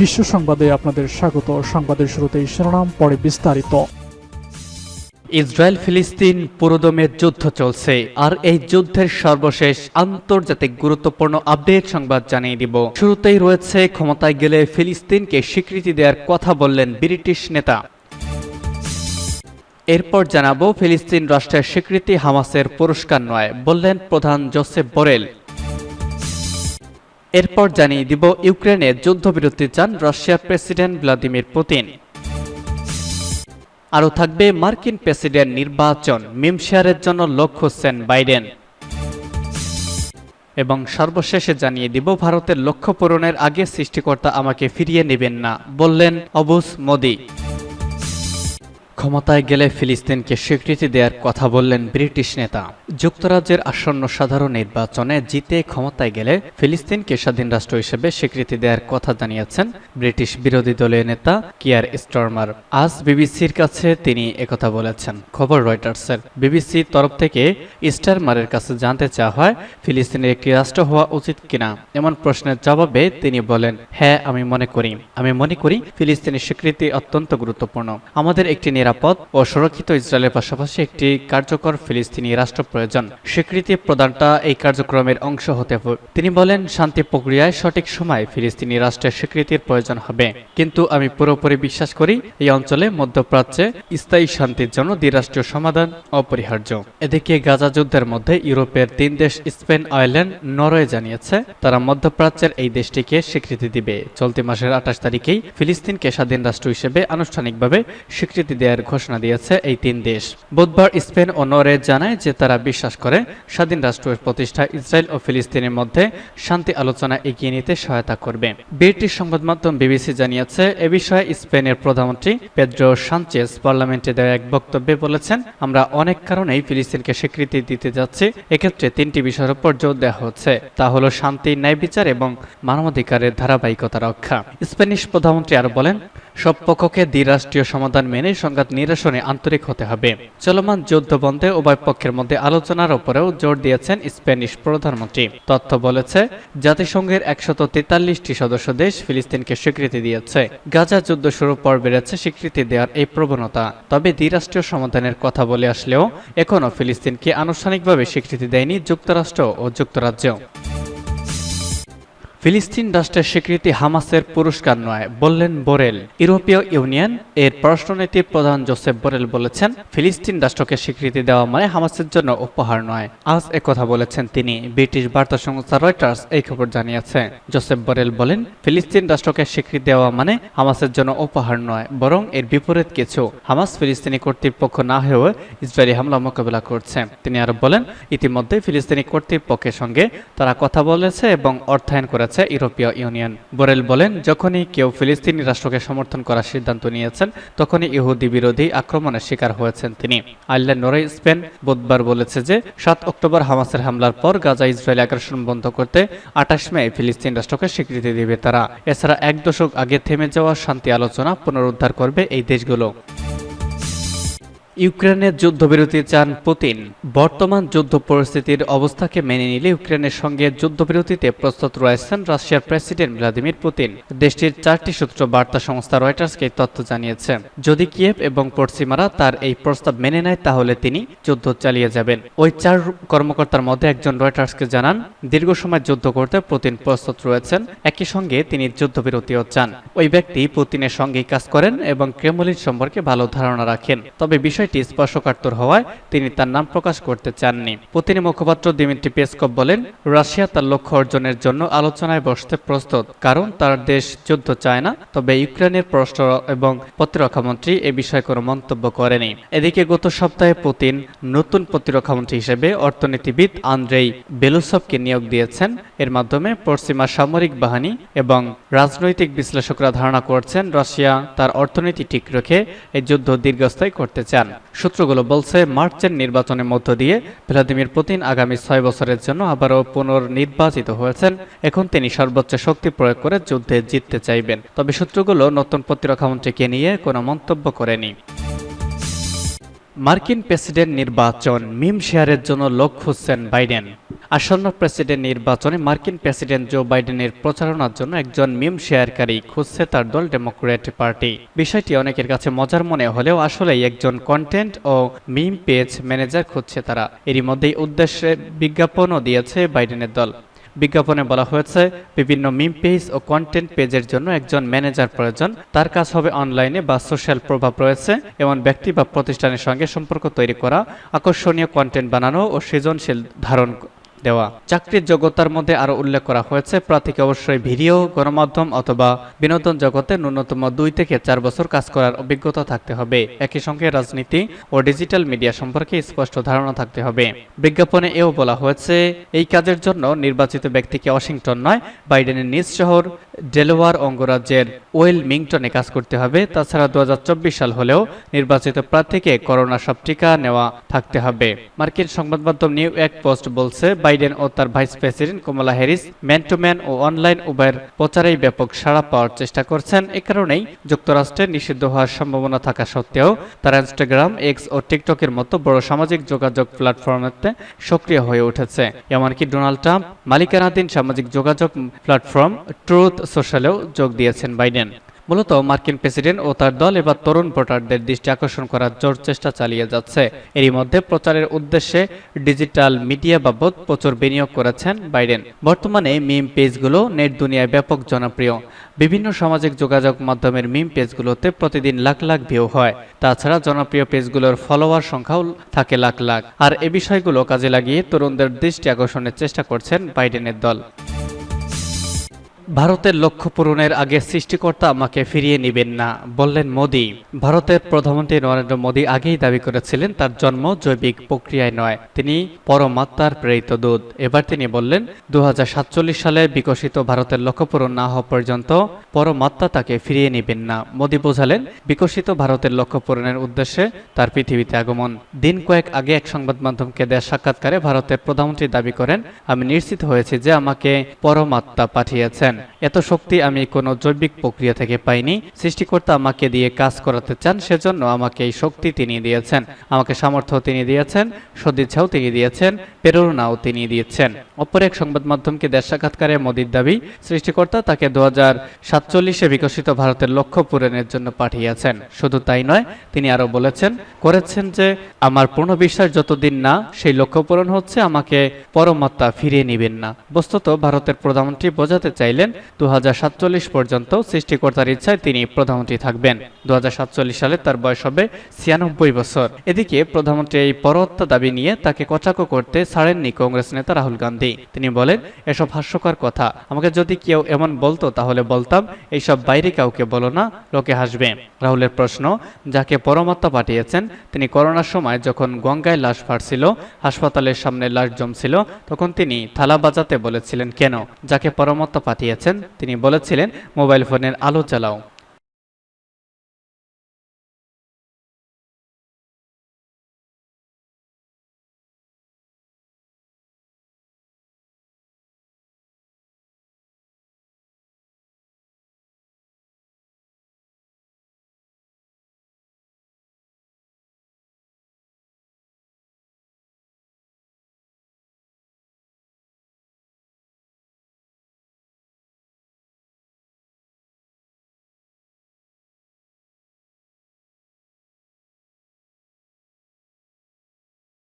বিশ্ব সংবাদে আপনাদের স্বাগত। সংবাদের শুরুতেই শিরোনাম, পরে বিস্তারিত। ইসরায়েল ফিলিস্তিন পুরোদমে যুদ্ধ চলছে, আর এই যুদ্ধের সর্বশেষ আন্তর্জাতিক গুরুত্বপূর্ণ আপডেট সংবাদ জানিয়ে দিব। শুরুতেই রয়েছে, ক্ষমতায় গেলে ফিলিস্তিনকে স্বীকৃতি দেওয়ার কথা বললেন ব্রিটিশ নেতা। এরপর জানাব, ফিলিস্তিন রাষ্ট্রের স্বীকৃতি হামাসের পুরস্কার নয়, বললেন প্রধান জোসেফ বোরেল। এরপর জানিয়ে দিব ইউক্রেনে যুদ্ধবিরতি চান রাশিয়ার প্রেসিডেন্ট ভ্লাদিমির পুতিন। আরও থাকবে মার্কিন প্রেসিডেন্ট নির্বাচন মিমশেয়ারের জন্য লক্ষ্য হচ্ছেন বাইডেন। এবং সর্বশেষে জানিয়ে দিব ভারতের লক্ষ্য পূরণের আগে সৃষ্টিকর্তা আমাকে ফিরিয়ে নেবেন না, বললেন অবুস মোদি। ক্ষমতায় গেলে ফিলিস্তিনকে স্বীকৃতি দেওয়ার কথা বললেন ব্রিটিশ নেতা। যুক্তরাজ্যের আসন্ন সাধারণ নির্বাচনে জিতে ক্ষমতায় গেলে ফিলিস্তিনকে স্বাধীন রাষ্ট্র হিসেবে স্বীকৃতি দেওয়ার কথা জানিয়েছেন ব্রিটিশ বিরোধী দলীয় নেতা কিয়ার স্টর্মার। আজ বিবিসির কাছে তিনি একথা বলেছেন। খবর রয়টার্সের। বিবিসির তরফ থেকে স্টারমারের কাছে জানতে চাওয়া হয়, ফিলিস্তিনের একটি রাষ্ট্র হওয়া উচিত কিনা? এমন প্রশ্নের জবাবে তিনি বলেন হ্যাঁ আমি মনে করি। আমি মনে করি ফিলিস্তিনের স্বীকৃতি অত্যন্ত গুরুত্বপূর্ণ। আমাদের একটি নিরাপদ ও সুরক্ষিত ইসরায়েলের পাশাপাশি একটি কার্যকর ফিলিস্তিনি রাষ্ট্র প্রয়োজন। স্বীকৃতি প্রদানটা এই কার্যক্রমের অংশ হতে হবে। তিনি বলেন, শান্তি প্রক্রিয়ায় সঠিক সময় ফিলিস্তিনি রাষ্ট্রের স্বীকৃতির প্রয়োজন হবে। কিন্তু আমি পুরোপুরি বিশ্বাস করি, এই অঞ্চলে মধ্যপ্রাচ্যে স্থায়ী শান্তির জন্য দ্বিরাষ্ট্রীয় সমাধান অপরিহার্য। এদিকে গাজা যুদ্ধের মধ্যে ইউরোপের তিন দেশ স্পেন, আয়ারল্যান্ড, নরওয়ে জানিয়েছে, তারা মধ্যপ্রাচ্যের এই দেশটিকে স্বীকৃতি দিবে। চলতি মাসের আঠাশ তারিখেই ফিলিস্তিনকে স্বাধীন রাষ্ট্র হিসেবে আনুষ্ঠানিকভাবে স্বীকৃতি দেওয়ার ঘোষণা দিয়েছে এই তিন দেশ। বুধবার স্পেন ও নরওয়ে জানায় যে তারা বিশ্বাস করে স্বাধীন রাষ্ট্রের প্রতিষ্ঠা ইসরায়েল ও ফিলিস্তিনের মধ্যে শান্তি আলোচনা এগিয়ে নিতে সহায়তা করবে। ব্রিটিশ সংবাদ মাধ্যম বিবিসি জানিয়েছে, এ বিষয়ে স্পেনের প্রধানমন্ত্রী পেদ্রো সানচেজ পার্লামেন্টে দেওয়া এক বক্তব্যে বলেছেন, আমরা অনেক কারণেই ফিলিস্তিনকে স্বীকৃতি দিতে যাচ্ছি, এক্ষেত্রে তিনটি বিষয়ের উপর জোর দেওয়া হচ্ছে। তা হলো শান্তি ন্যায় বিচার এবং মানবাধিকারের ধারাবাহিকতা রক্ষা। স্প্যানিশ প্রধানমন্ত্রী আরও বলেন সব পক্ষকে দ্বিরাষ্ট্রীয় সমাধান মেনে সংঘাত নিরসনে আন্তরিক হতে হবে। চলমান যুদ্ধ বন্ধে উভয় পক্ষের মধ্যে আলোচনার উপরেও জোর দিয়েছেন স্প্যানিশ প্রধানমন্ত্রী। তথ্য বলেছে, জাতিসংঘের একশত তেতাল্লিশটি সদস্য দেশ ফিলিস্তিনকে স্বীকৃতি দিয়েছে। গাজা যুদ্ধ শুরু পর বেড়েছে স্বীকৃতি দেওয়ার এই প্রবণতা। তবে দ্বিরাষ্ট্রীয় সমাধানের কথা বলে আসলেও, এখনও ফিলিস্তিনকে আনুষ্ঠানিকভাবে স্বীকৃতি দেয়নি যুক্তরাষ্ট্র ও যুক্তরাজ্য। ফিলিস্তিন রাষ্ট্রের স্বীকৃতি হামাসের পুরস্কার নয়, বললেন বোরেল। ইউরোপীয় ইউনিয়ন এর পররাষ্ট্রনীতির প্রধান জোসেফ বোরেল বলেছেন, ফিলিস্তিন রাষ্ট্রকে স্বীকৃতি দেওয়া মানে হামাসের জন্য উপহার নয়। আজ একথা বলেছেন তিনি, ব্রিটিশ বার্তা সংস্থা রয়টার্স এই খবর জানিয়েছে। জোসেফ বোরেল বলেন, ফিলিস্তিন রাষ্ট্রকে স্বীকৃতি দেওয়া মানে হামাসের জন্য উপহার নয়, বরং এর বিপরীত কিছু। হামাস ফিলিস্তিনি কর্তৃপক্ষ না হয়েও ইসরায়েলি হামলা মোকাবেলা করছে। তিনি আরও বলেন ইতিমধ্যে ফিলিস্তিনি কর্তৃপক্ষের সঙ্গে তারা কথা বলেছে এবং অর্থায়ন করেছে। করেছে ইউরোপীয় ইউনিয়ন। বোরেল বলেন, যখনই কেউ ফিলিস্তিনি রাষ্ট্রকে সমর্থন করার সিদ্ধান্ত নিয়েছেন, তখনই ইহুদি বিরোধী আক্রমণের শিকার হয়েছেন তিনি। আয়ারল্যান্ড নরে স্পেন বুধবার বলেছে যে, সাত অক্টোবর হামাসের হামলার পর গাজা ইসরায়েল আগ্রাসন বন্ধ করতে আঠাশ মে ফিলিস্তিন রাষ্ট্রকে স্বীকৃতি দেবে তারা। এছাড়া এক দশক আগে থেমে যাওয়া শান্তি আলোচনা পুনরুদ্ধার করবে এই দেশগুলো। ইউক্রেনের যুদ্ধবিরতি চান পুতিন। বর্তমান যুদ্ধ পরিস্থিতির অবস্থাকে মেনে নিলে ইউক্রেনের সঙ্গে যুদ্ধবিরতিতে প্রস্তুত রয়েছেন রাশিয়ার প্রেসিডেন্ট ভ্লাদিমির পুতিন। দেশটির চারটি সূত্র বার্তা সংস্থা রয়টার্সকে তথ্য জানিয়েছে। যদি কিয়েভ এবং পশ্চিমারা তার এই প্রস্তাব মেনে নেয়, তাহলে তিনি যুদ্ধ চালিয়ে যাবেন। ওই চার কর্মকর্তার মধ্যে একজন রয়টার্সকে জানান, দীর্ঘ সময় যুদ্ধ করতে পুতিন প্রস্তুত রয়েছেন। একই সঙ্গে তিনি যুদ্ধবিরতিও চান। ওই ব্যক্তি পুতিনের সঙ্গেই কাজ করেন এবং ক্রেমলিন সম্পর্কে ভালো ধারণা রাখেন। তবে বিষয় বিষয়টি স্পর্শকাতর হওয়ায় তিনি তার নাম প্রকাশ করতে চাননি। পুতিনের মুখপাত্র দিমিত্রি পেসকপ বলেন, রাশিয়া তার লক্ষ্য অর্জনের জন্য আলোচনায় বসতে প্রস্তুত, কারণ তার দেশ যুদ্ধ চায় না। তবে ইউক্রেনের পররাষ্ট্র এবং প্রতিরক্ষামন্ত্রী এ বিষয়ে কোনো মন্তব্য করেনি। এদিকে গত সপ্তাহে পুতিন নতুন প্রতিরক্ষামন্ত্রী হিসেবে অর্থনীতিবিদ আন্দ্রেই বেলুসভকে নিয়োগ দিয়েছেন। এর মাধ্যমে পশ্চিমা সামরিক বাহিনী এবং রাজনৈতিক বিশ্লেষকরা ধারণা করছেন, রাশিয়া তার অর্থনীতি ঠিক রেখে এই যুদ্ধ দীর্ঘস্থায়ী করতে চান। সূত্রগুলো বলছে, মার্চের নির্বাচনের মধ্য দিয়ে ভ্লাদিমির পুতিন আগামী ছয় বছরের জন্য আবারও পুনর্নির্বাচিত হয়েছেন। এখন তিনি সর্বোচ্চ শক্তি প্রয়োগ করে যুদ্ধে জিততে চাইবেন। তবে সূত্রগুলো নতুন প্রতিরক্ষামন্ত্রীকে নিয়ে কোনো মন্তব্য করেনি। মার্কিন প্রেসিডেন্ট নির্বাচন, মিম শেয়ারের জন্য লোক খুঁজছেন বাইডেন। আসন্ন প্রেসিডেন্ট নির্বাচনে মার্কিন প্রেসিডেন্ট জো বাইডেনের প্রচারণার জন্য একজন মিম শেয়ারকারী খুঁজছে তার দল ডেমোক্রেট পার্টি। বিষয়টি অনেকের কাছে মজার মনে হলেও আসলেই একজন কন্টেন্ট ও মিম পেজ ম্যানেজার খুঁজছে তারা। এরই মধ্যেই উদ্দেশ্যে বিজ্ঞাপনও দিয়েছে বাইডেনের দল। বিজ্ঞাপনে বলা হয়েছে, বিভিন্ন মিম পেজ ও কন্টেন্ট পেজের জন্য একজন ম্যানেজার প্রয়োজন। তার কাজ হবে অনলাইনে বা সোশ্যাল প্রভাব রয়েছে। এমন ব্যক্তি বা প্রতিষ্ঠানের সঙ্গে সম্পর্ক তৈরি করা, আকর্ষণীয় কন্টেন্ট বানানো ও সৃজনশীল ধারণ দেওয়া। চাকরির যোগ্যতার মধ্যে আরও উল্লেখ করা হয়েছে, প্রার্থীকে অবশ্যই ভিডিও, গণমাধ্যম অথবা বিনোদন জগতে ন্যূনতম দুই থেকে চার বছর কাজ করার অভিজ্ঞতা থাকতে হবে। একই সঙ্গে রাজনীতি ও ডিজিটাল মিডিয়া সম্পর্কে স্পষ্ট ধারণা থাকতে হবে। বিজ্ঞাপনে এও বলা হয়েছে, এই কাজের জন্য নির্বাচিত ব্যক্তিকে ওয়াশিংটন নয়, বাইডেনের নিজ শহর ডেলোয়ার অঙ্গরাজ্যের ওয়েল মিংটনে কাজ করতে হবে। তাছাড়া দু হাজার চব্বিশ সাল হলেও নির্বাচিত প্রার্থীকে করোনা সব টিকা নেওয়া থাকতে হবে। মার্কিন সংবাদ মাধ্যম নিউ এক পোস্ট বলছে বাইডেন ও তার vice president Kamala Harris man to man O online উভয়ের প্রচারেই ব্যাপক সাড়া পাওয়ার চেষ্টা করছেন। এ কারণেই যুক্তরাষ্ট্রে নিষিদ্ধ হওয়ার সম্ভাবনা থাকা সত্ত্বেও তারা ইনস্টাগ্রাম এক্স ও টিকটকের মতো বড় সামাজিক যোগাযোগ প্ল্যাটফর্মেতে সক্রিয় হয়ে উঠেছে। এমনকি ডোনাল্ড ট্রাম্প মালিকানাধীন সামাজিক যোগাযোগ প্ল্যাটফর্ম ট্রুথ সোশ্যালেও যোগ দিয়েছেন বাইডেন মূলত মার্কিন প্রেসিডেন্ট ও তার দল এবার তরুণ ভোটারদের দৃষ্টি আকর্ষণ করার জোর চেষ্টা চালিয়ে যাচ্ছে। এরই মধ্যে প্রচারের উদ্দেশ্যে ডিজিটাল মিডিয়া বাবদ প্রচুর বিনিয়োগ করেছেন বাইডেন। বর্তমানে মিম পেজগুলো নেট দুনিয়ায় ব্যাপক জনপ্রিয়। বিভিন্ন সামাজিক যোগাযোগ মাধ্যমের মিম পেজগুলোতে প্রতিদিন লাখ লাখ ভিউ হয়। তাছাড়া জনপ্রিয় পেজগুলোর ফলোয়ার সংখ্যাও থাকে লাখ লাখ। আর এ বিষয়গুলো কাজে লাগিয়ে তরুণদের দৃষ্টি আকর্ষণের চেষ্টা করছেন বাইডেনের দল। ভারতের লক্ষ্য পূরণের আগে সৃষ্টিকর্তা আমাকে ফিরিয়ে নেবেন না, বললেন মোদি। ভারতের প্রধানমন্ত্রী নরেন্দ্র মোদী আগেই দাবি করেছিলেন, তার জন্ম জৈবিক প্রক্রিয়ায় নয়, তিনি পরমাত্মার প্রেরিত দূত। এবার তিনি বললেন দু হাজার সাতচল্লিশ সালে বিকশিত ভারতের লক্ষ্য পূরণ না হওয়া পর্যন্ত পরমাত্মা তাকে ফিরিয়ে নেবেন না। মোদি বোঝালেন, বিকশিত ভারতের লক্ষ্য পূরণের উদ্দেশ্যে তার পৃথিবীতে আগমন। দিন কয়েক আগে এক সংবাদ মাধ্যমকে দেওয়া সাক্ষাৎকারে ভারতের প্রধানমন্ত্রী দাবি করেন, আমি নিশ্চিত হয়েছি যে আমাকে পরমাত্মা পাঠিয়েছেন। এত শক্তি আমি কোনো জৈবিক প্রক্রিয়া থেকে পাইনি। সৃষ্টিকর্তা আমাকে দিয়ে কাজ করাতে চান, সেজন্য আমাকে এই শক্তি তিনি দিয়েছেন। আমাকে সামর্থ্য তিনি দিয়েছেন, সদিচ্ছাও তিনি দিয়েছেন, প্রেরণাও তিনি দিয়েছেন। অপর এক সংবাদ মাধ্যমকে দেশ সাক্ষাৎকারে মোদির দাবি, সৃষ্টিকর্তা তাকে দু হাজার সাতচল্লিশে বিকশিত ভারতের লক্ষ্য পূরণের জন্য পাঠিয়েছেন। শুধু তাই নয়, তিনি আরও বলেছেন, করেছেন যে আমার পূর্ণ বিশ্বাস যতদিন না, সেই লক্ষ্য পূরণ হচ্ছে, আমাকে পরমাত্মা ফিরিয়ে নেবেন না। বস্তুত ভারতের প্রধানমন্ত্রী বোঝাতে চাইলেন দু হাজার সাতচল্লিশ পর্যন্ত সৃষ্টিকর্তার ইচ্ছায় তিনি প্রধানমন্ত্রী থাকবেন। দু সালে তার বয়স হবে ছিয়ানব্বই বছর। এদিকে প্রধানমন্ত্রী এই পরত্তা দাবি নিয়ে তাকে কটাক্ষ করতে ছাড়েননি কংগ্রেস নেতা রাহুল গান্ধী। তিনি বলেন, এসব হাস্যকর কথা। আমাকে যদি কেউ এমন বলতো তাহলে বলতাম, এইসব বাইরে কাউকে বলো না, লোকে হাসবে। রাহুলের প্রশ্ন, যাকে পরমাত্মা পাঠিয়েছেন, তিনি করোনার সময় যখন গঙ্গায় লাশ ফাটছিল হাসপাতালের সামনে লাশ জমছিল, তখন তিনি থালা বাজাতে বলেছিলেন কেন? যাকে পরমাত্মা পাঠিয়েছেন তিনি বলেছিলেন মোবাইল ফোনের আলো জ্বালাও